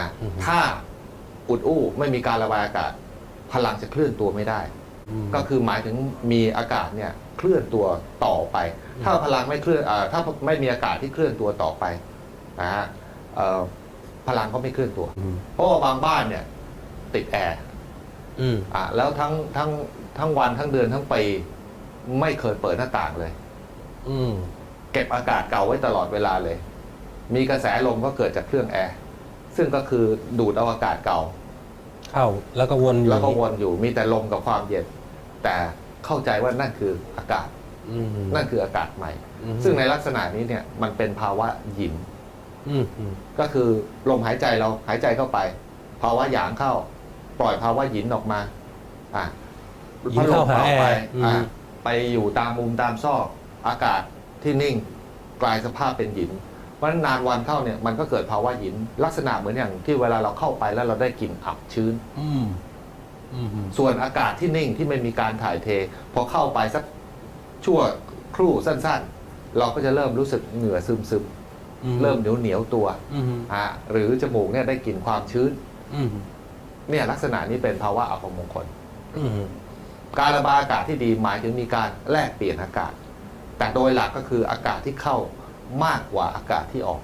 อ่าอือฮึถ้าอุดอู้ไม่มีการระบายอากาศ พลังจะเคลื่อนตัวไม่ได้มก็คือหมายถึงมีอากาศเนี่ยเคลื่อนตัวต่อไปอืมถ้าพลังไม่เคลื่อนอาถ้าไม่มีอากาศที่เคลื่อนตัวต่อไปนะฮะเอ่อพลังก็ไม่เคลื่อนตัวอืมเพราะว่าบางบ้านเนี่ย ติดแอร์อืมอะแล้วทั้งทั้งทั้งวันทั้งเดือนทั้งปีไม่เคยเปิดหน้าต่างเลย อืมเก็บอากาศเก่าไว้ตลอดเวลาเลย มีกระแสลมก็เกิดจากเครื่องแอร์ ซึ่งก็คือดูดเอาอากาศเก่า เข้าแล้วก็วนอยู่แล้วก็วนอยู่มีแต่ลมกับความเย็น แต่เข้าใจว่านั่นคืออากาศอืมนั่นคืออากาศใหม่ อืมซึ่งในลักษณะนี้เนี่ยมันเป็นภาวะหยิน อืมอืมก็คือลมหายใจเราหายใจเข้าไป ภาวะหยางเข้า ปล่อยภาวะหยินออกมาอะยิงเข้าหาแอไปร์อือะมไปอยู่ตามมุมตามซอกอากาศที่นิ่ง กลายสภาพเป็นหยิน เพราะฉะนั้นนานวันเข้าเนี่ยมันก็เกิดภาวะหยิน ลักษณะเหมือนอย่างที่เวลาเราเข้าไปแล้วเราได้กลิ่นอับชื้น อืมอืมอืมส่วนอากาศที่นิ่งที่ไม่มีการถ่ายเท พอเข้าไปสักชั่วครู่สั้นๆ เราก็จะเริ่มรู้สึกเหงื่อซึมซึมๆ เริ่มเหนียวเหนียวๆตัวอืมอะหรือจมูกเนี่ยได้กลิ่นความชื้น อืมเนี่ยลักษณะนี้เป็นภาวะอัปมงคล อืมการระบายอากาศที่ดีหมายถึงมีการแลกเปลี่ยนอากาศ แต่โดยหลักก็คืออากาศที่เข้า มากกว่าอากาศที่ออก